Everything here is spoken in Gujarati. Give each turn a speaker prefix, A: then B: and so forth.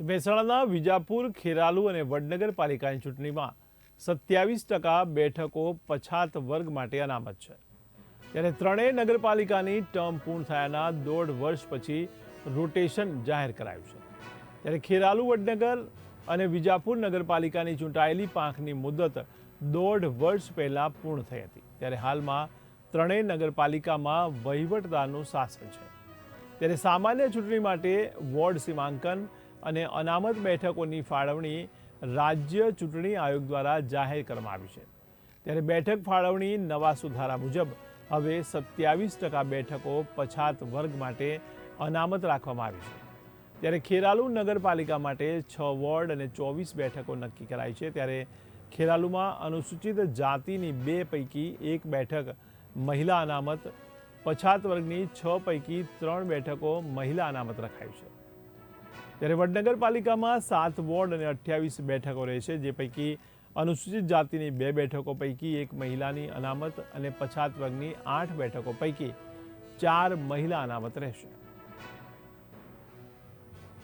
A: મહેસાણાના વિજાપુર, ખેરાલુ અને વડનગર પાલિકાની ચૂંટણીમાં સત્યાવીસ ટકા બેઠકો પછાત વર્ગ માટે અનામત છે. ત્યારે ત્રણેય નગરપાલિકાની ટર્મ પૂર્ણ થયાના દોઢ વર્ષ પછી રોટેશન જાહેર કરાયું છે. ત્યારે ખેરાલુ, વડનગર અને વિજાપુર નગરપાલિકાની ચૂંટાયેલી પાંખની મુદત દોઢ વર્ષ પહેલાં પૂર્ણ થઈ હતી. ત્યારે હાલમાં ત્રણેય નગરપાલિકામાં વહીવટદારનું શાસન છે. ત્યારે સામાન્ય ચૂંટણી માટે વોર્ડ સીમાંકન અને અનામત બેઠકોની ફાળવણી રાજ્ય ચૂંટણી આયોગ દ્વારા જાહેર કરવામાં આવી છે. ત્યારે બેઠક ફાળવણી નવા સુધારા મુજબ હવે સત્યાવીસ ટકા બેઠકો પછાત વર્ગ માટે અનામત રાખવામાં આવી છે. ત્યારે ખેરાલુ નગરપાલિકા માટે છ વોર્ડ અને ચોવીસ બેઠકો નક્કી કરાઈ છે. ત્યારે ખેરાલુમાં અનુસૂચિત જાતિની બે પૈકી એક બેઠક મહિલા અનામત, પછાત વર્ગની છ પૈકી ત્રણ બેઠકો મહિલા અનામત રખાઈ છે. ત્યારે વડનગરપાલિકામાં સાત વોર્ડ અને અઠ્યાવીસ બેઠકો રહેશે, જે પૈકી અનુસૂચિત જાતિની બે બેઠકો પૈકી એક મહિલાની અનામત અને પછાત વર્ગની આઠ બેઠકો પૈકી ચાર મહિલા અનામત રહેશે.